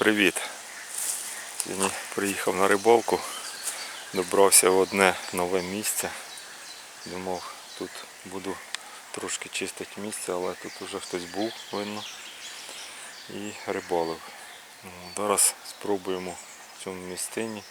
привіт! Сьогодні приїхав на рибалку, добрався в одне нове місце. Думав, тут буду трошки чистити місце, але тут вже хтось був, видно, і рибалив. Ну, Зараз спробуємо в цьому містині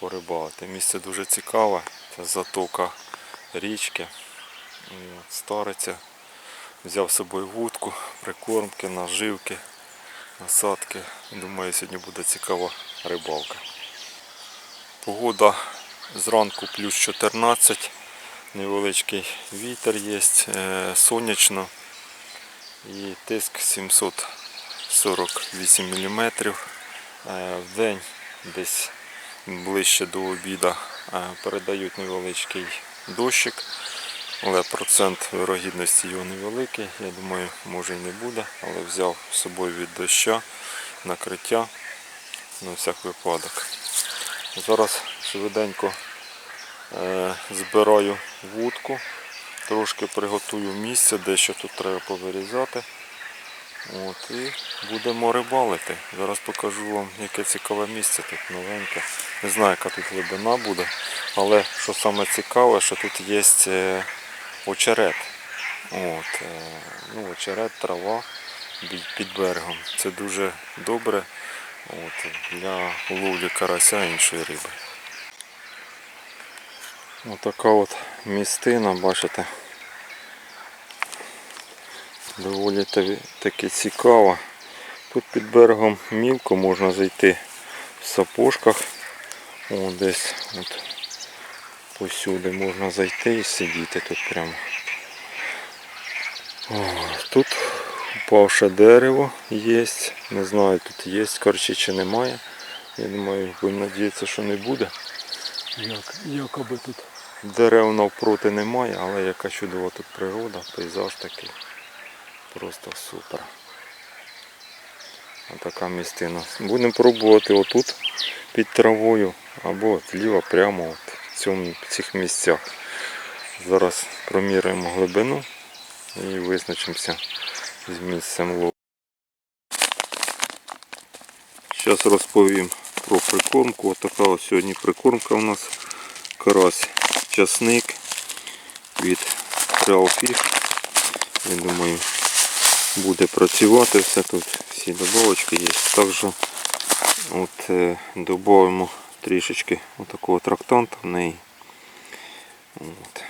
порибалити. Місце дуже цікаве, це затока річки, стариця. Взяв з собою вудку, прикормки, наживки насадки. Думаю, сьогодні буде цікава рибалка. Погода зранку плюс 14, невеличкий вітер є, е, сонячно і тиск 748 мм. В день десь ближче до обіду е, передають невеличкий дощик, але процент вирогідності його невеликий. Я думаю, може і не буде, але взяв з собою від доща накриття на всяк випадок. Зараз швиденько е, збираю вудку, трошки приготую місце, дещо тут треба повирізати. От, і будемо рибалити. Зараз покажу вам, яке цікаве місце тут новеньке. Не знаю, яка тут глибина буде, але що саме цікаве, що тут є е, очерет. От, е, ну, очерет, трава під берегом. Це дуже добре от, для ловлі карася іншої риби. Отака от містина, бачите. Доволі таки- цікаво. Тут під берегом мілко можна зайти в сапожках. О, десь от посюди можна зайти і сидіти тут прямо. О, тут упавше дерево є. Не знаю, тут є корчі чи немає. Я думаю, будемо надіятися, що не буде. Як, якоби тут. Дерев навпроти немає, але яка чудова тут природа, пейзаж такий. Просто супер. Отака містина. Будемо пробувати отут під травою або зліва прямо цьому, в цих місцях. Зараз проміряємо глибину і визначимося з місцем лову. Зараз розповім про прикормку. Отака ось сьогодні прикормка у нас. Карась часник від Real Fish. Я думаю, буде працювати все тут. Всі добавочки є. Також от, е, додаємо трішечки отакого трактанта в неї. От.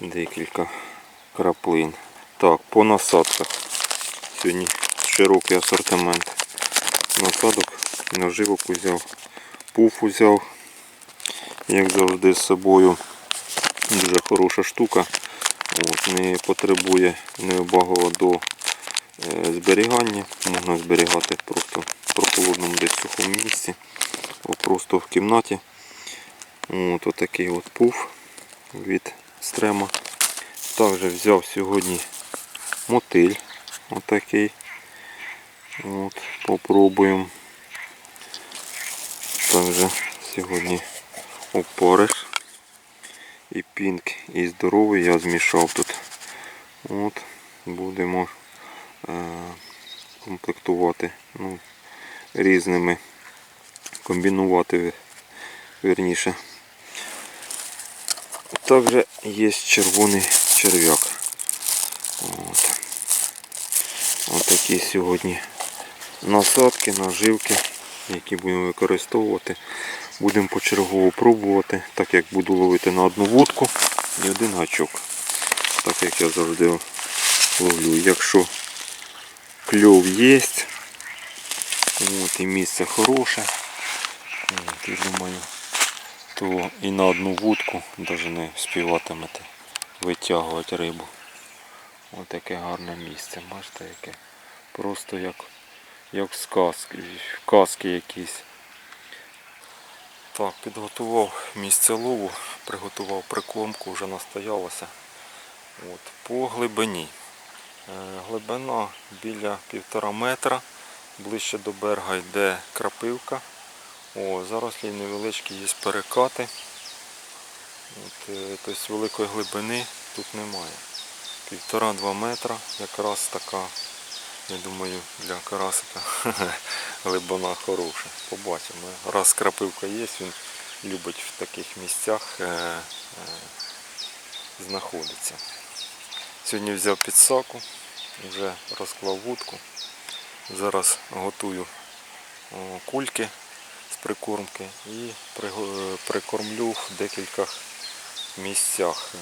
Декілька краплин. Так, по насадках. Сьогодні широкий асортимент насадок. Наживок узяв, пуф узяв, як завжди з собою. Дуже хороша штука. От, не потребує необагого до е, зберігання. Можна зберігати просто прохолодному десь сухому місці, просто в кімнаті. От отакий от пуф від стрема. Також взяв сьогодні мотиль. Отакий. От, попробуємо. Також сьогодні опариш і пінк, і здоровий я змішав тут. От, будемо е, комплектувати ну, різними, комбінувати верніше. Також є червоний черв'як. От. Отакі сьогодні насадки, наживки, які будемо використовувати. Будемо почергово пробувати, так як буду ловити на одну вудку і один гачок. Так як я завжди ловлю. Якщо кльов є, от, і місце хороше, от, я думаю, то і на одну вудку навіть не співатимете витягувати рибу. Ось таке гарне місце, бачите яке. Просто як, як в казки якісь. Так, підготував місце лову, приготував прикормку, вже настоялося. От, по глибині. Е, глибина біля півтора метра, ближче до берега йде крапивка. О, зарослі невеличкі є перекати. От, тобто великої глибини тут немає. Півтора-два метра, якраз така Я думаю, для карасика глибина хороша. Побачимо. Раз крапивка є, він любить в таких місцях е, е, знаходитися. Сьогодні взяв підсаку, вже розклав вудку. Зараз готую кульки з прикормки і е, прикормлю в декількох місцях е,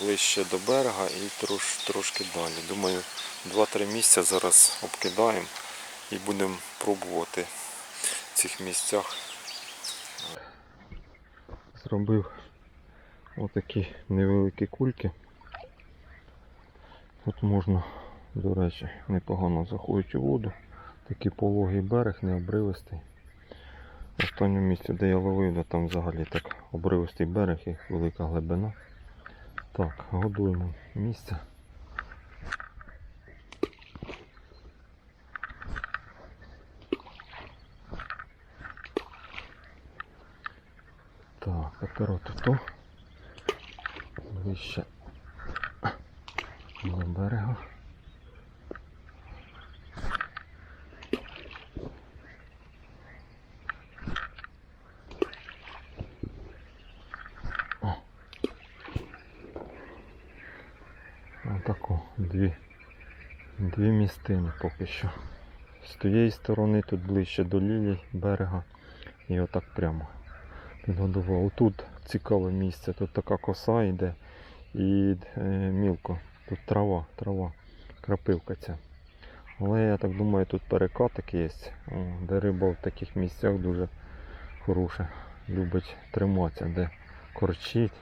ближче до берега і трош, трошки далі. Думаю, 2-3 місця зараз обкидаємо і будемо пробувати в цих місцях. Зробив отакі невеликі кульки. Тут можна, до речі, непогано заходить у воду. Такий пологий берег, не обривистий. В останньому місці, де я ловив, де там взагалі так обривистий берег і велика глибина. Так, годуємо місце. Так, тепер от то ближче до берега. Отако, дві, дві містини поки що. З тієї сторони тут ближче до лілій берега і отак прямо підгодував. Тут цікаве місце, тут така коса йде і е, мілко. Тут трава, трава, крапивка ця. Але я так думаю, тут перекатик є, де риба в таких місцях дуже хороша. Любить триматися, де корчить.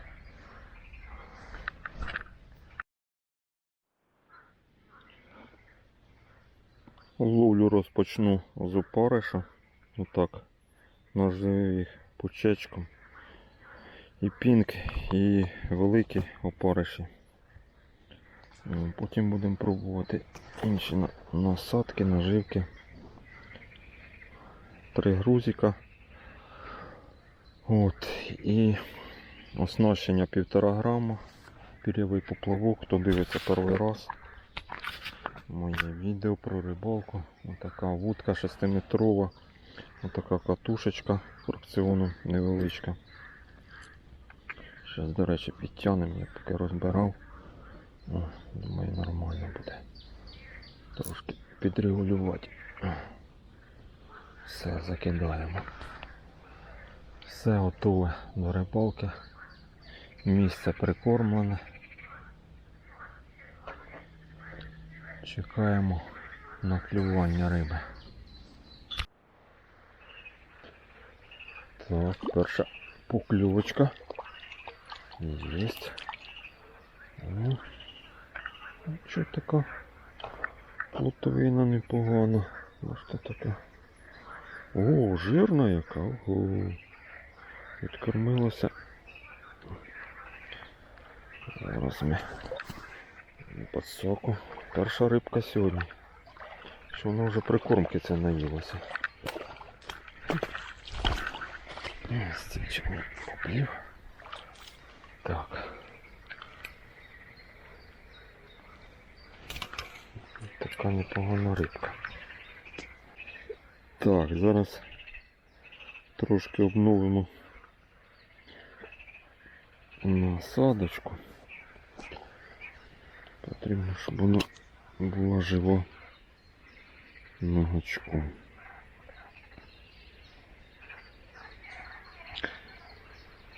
Ловлю розпочну з опариша. Отак. Наживив їх пучечком. І пінк, і великі опариші. Потім будемо пробувати інші насадки, наживки. Три грузика. От. І оснащення півтора грама. Пірєвий поплавок, хто дивиться перший раз. Моє відео про рибалку. Отака вудка 6-метрова. Отака катушечка фракціону невеличка. Зараз, до речі, підтягнемо, я поки розбирав. О, думаю, нормально буде. Трошки підрегулювати. Все, закидаємо. Все готове до рибалки. Місце прикормлене. Чекаємо на клювання риби. Так, перша покльовочка. Есть. О, що така плотовина непогана. Що таке? О, жирна яка. Ого. Відкормилася. Зараз ми подсоку. Перша рибка сьогодні. Що вона вже прикормки це наїлася. Стільчик не поплів. Так. Така непогана рибка. Так, зараз трошки обновимо насадочку. Потрібно, щоб вона була жива на.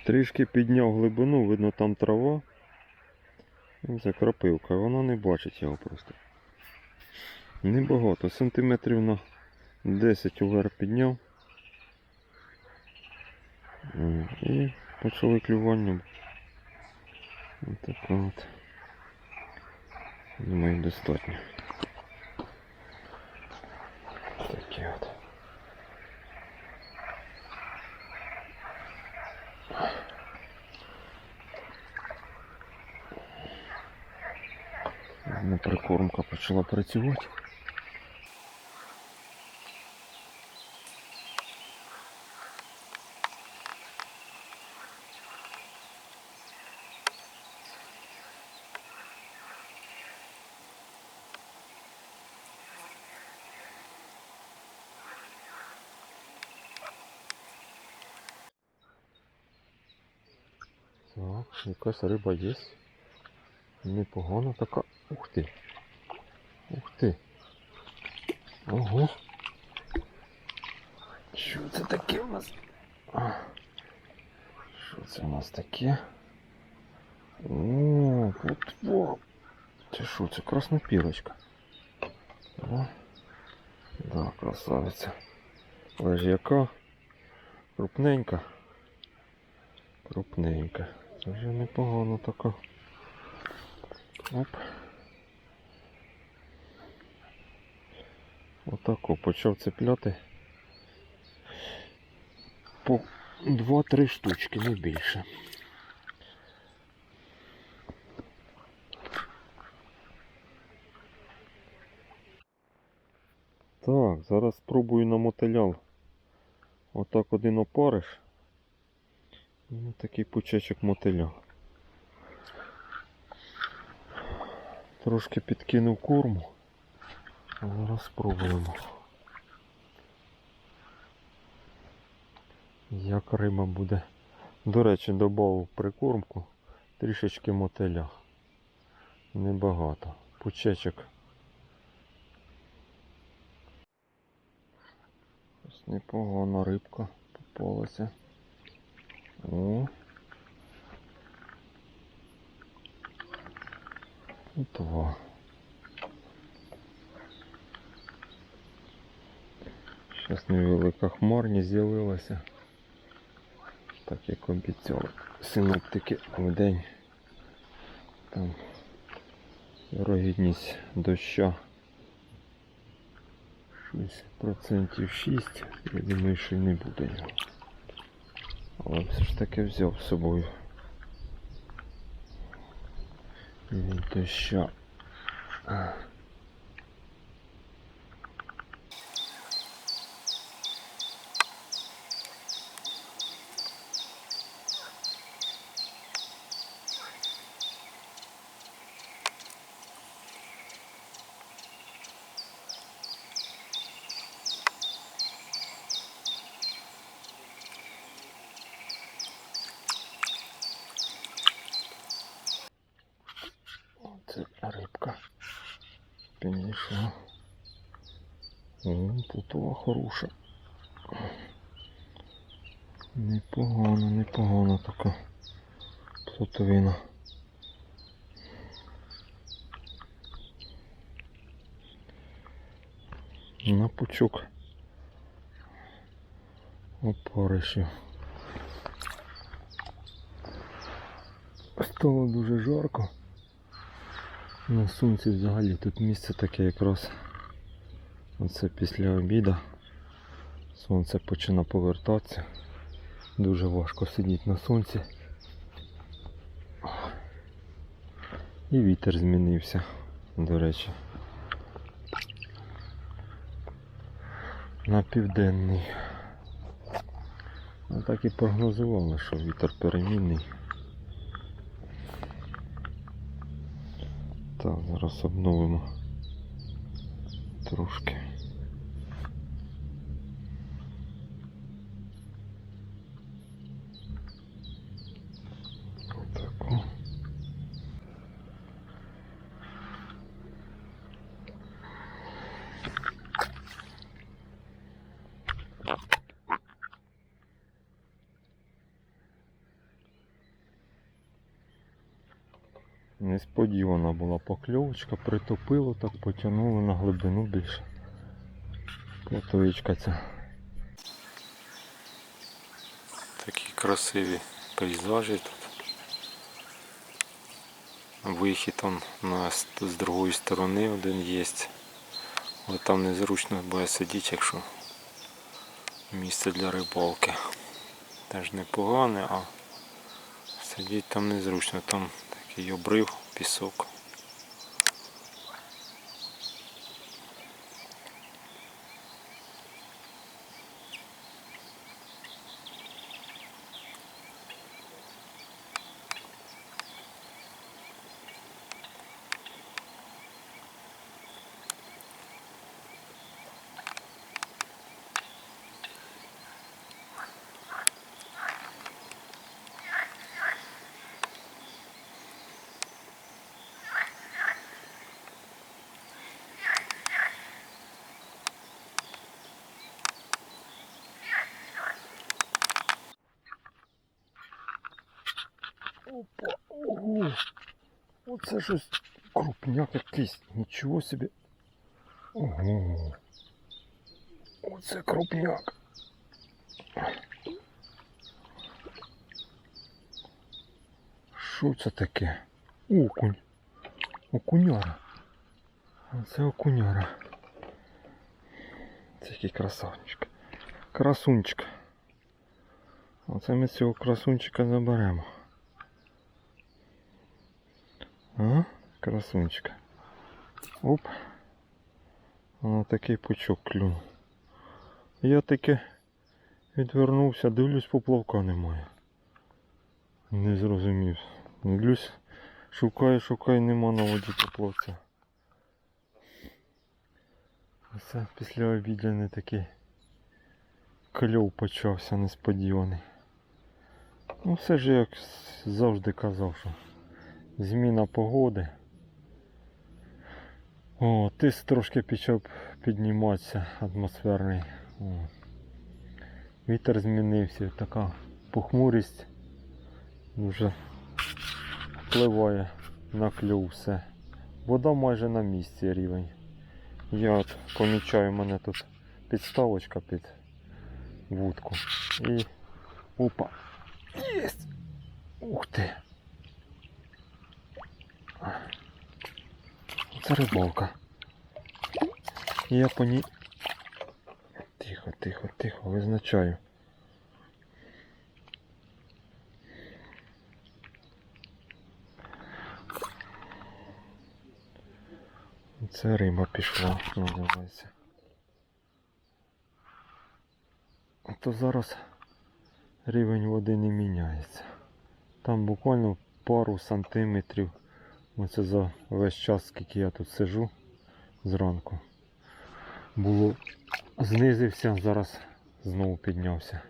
Трішки підняв глибину, видно там трава. Це крапивка, вона не бачить його просто. Небагато, сантиметрів на 10 уверх підняв. І почали клювання. Ось така от. Думаю, достатньо. Такі от. Прикормка почала працювати. Так, якась риба є. Непогана така. Ух ти. Ух ти. Ого. Що це таке у нас? Що це у нас таке? О, во. Це що, це краснопірочка? Да? Да, красавиця. Але ж яка? Крупненька. Крупненька. Це вже непогано така. Оп. Отако почав цепляти. По 2-3 штучки, не більше. Так, зараз спробую на мотилял. Отак один опариш. І ось такий пучечок мотиля. Трошки підкинув корму. Зараз спробуємо. Як риба буде. До речі, додав прикормку трішечки мотиля. Небагато. Пучечок. Ось непогана рибка попалася. О. І два. Зараз невелика хмарність з'явилася. Так як обіцяли синоптики в день. Там вирогідність доща. Щось процентів 6. Я думаю, що й не буде його. Але все ж таки взяв з собою. Він еще. А. О, путова хороша. Непогано, непогано така плотовина. На пучок опаришів. Стало дуже жарко. На сонці взагалі тут місце таке якраз оце після обіду. Сонце починає повертатися. Дуже важко сидіти на сонці. І вітер змінився, до речі. На південний. Ну так і прогнозували, що вітер перемінний. Так, зараз обновимо трошки. Несподівана була покльовочка, притопило, так потягнуло на глибину більше. Плотовичка ця. Такі красиві пейзажі тут. Вихід у нас з другої сторони один є. Але там незручно буде сидіти, якщо місце для рибалки. Теж непогане, а сидіти там незручно, там такий обрив, пісок. Опа, ого. Оце щось крупняк якийсь. Нічого собі. Ого. Оце крупняк. Що це таке? Окунь. Окуняра. Оце окуняра. Це який красавчик. Красунчик. Оце ми цього красунчика заберемо. А? Красунчик. Оп. Воно такий пучок клюнув. Я таки відвернувся, дивлюсь, поплавка немає. Не зрозумів. Дивлюсь, шукаю, шукаю, нема на воді поплавця. Це після обідяний такий кльов почався несподіваний. Ну все ж як завжди казав, що зміна погоди. О, тиск трошки почав підніматися атмосферний. О. Вітер змінився, така похмурість дуже впливає на клюв все. Вода майже на місці рівень. Я от помічаю, у мене тут підставочка під вудку. І опа. Єсть! Ух ти! Це рибалка. Я по ній. Тихо, тихо, тихо, визначаю. Це риба пішла, називається. А то зараз рівень води не міняється. Там буквально пару сантиметрів. Оце за весь час, скільки я тут сижу зранку. Було знизився, зараз знову піднявся.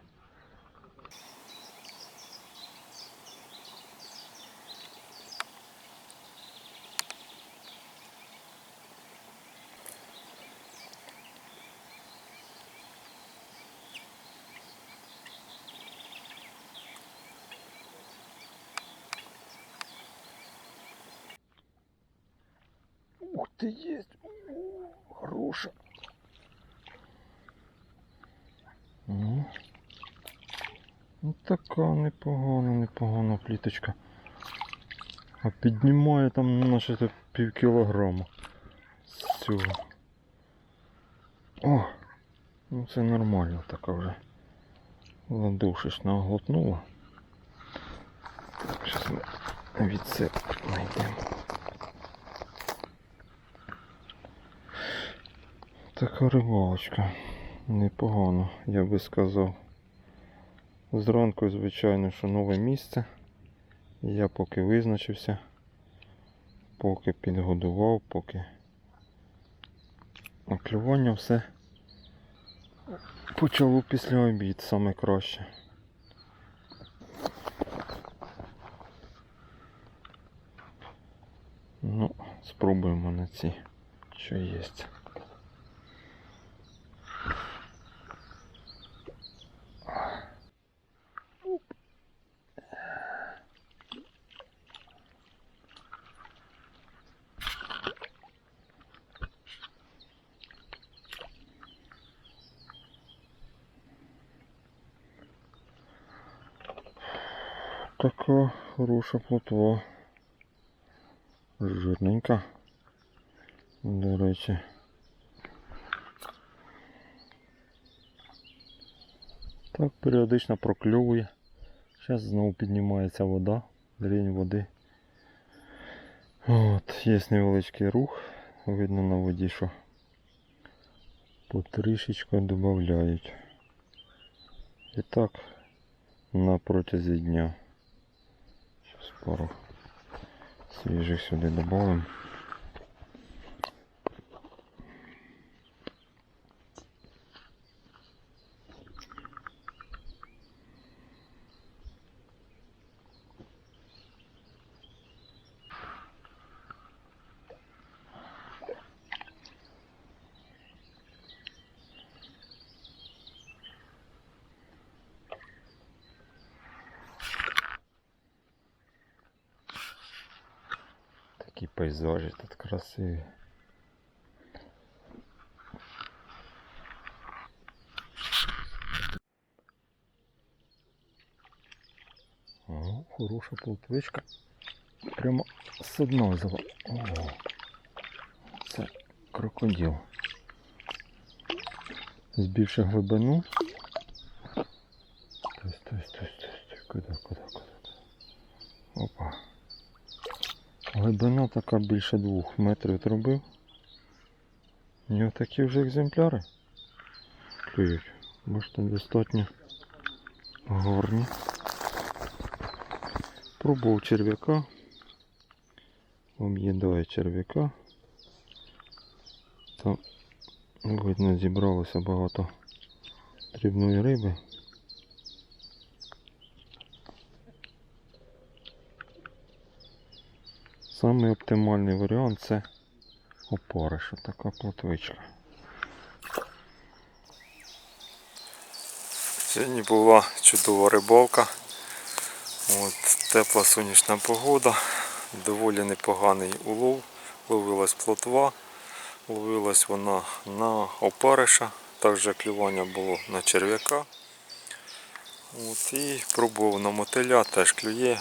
Ух ты, есть! О, Хороша. Ну, ну така непогана, непогана пліточка. А піднімає там наче це пів кілограма з цього. О! Ну це нормально така вже. Ладушечна оглотнула. Так, зараз ми відсип знайдемо. Така рибалочка. Непогано, я би сказав. Зранку, звичайно, що нове місце. Я поки визначився, поки підгодував, поки а клювання все почало після обід саме краще. Ну, спробуємо на ці, що є. Така хороша плотва. Жирненька. До речі. Так, періодично прокльовує. Зараз знову піднімається вода, рівень води. От, є невеличкий рух. Видно на воді, що потрішечку додають. І так на протязі дня. Пару свіжих сюди додамо. Пейзажі тут красиві. О, хороша плотвичка. Прямо з дна взяла. О, це крокодил. Збільши глибину. Глибина така більше двох метрів зробив. У нього такі вже екземпляри. Клюють. Бачите, достатньо гарні. Пробував черв'яка. Об'їдає черв'яка. Там видно зібралося багато дрібної риби. Самий оптимальний варіант це опариш, така плотвичка. Сьогодні була чудова рибалка. От, тепла сонячна погода, доволі непоганий улов. Ловилась плотва, ловилась вона на опариша, також клювання було на черв'яка. От, і пробував на мотиля, теж клює.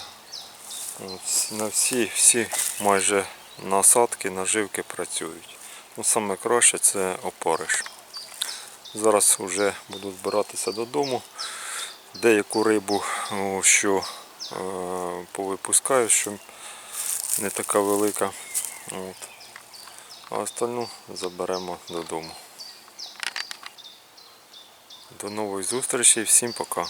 От, на всі, всі майже насадки, наживки працюють. Ну, саме краще це опариш. Зараз вже буду збиратися додому. Деяку рибу, що е, повипускаю, що не така велика. От. А остальну заберемо додому. До нових зустрічей, всім пока.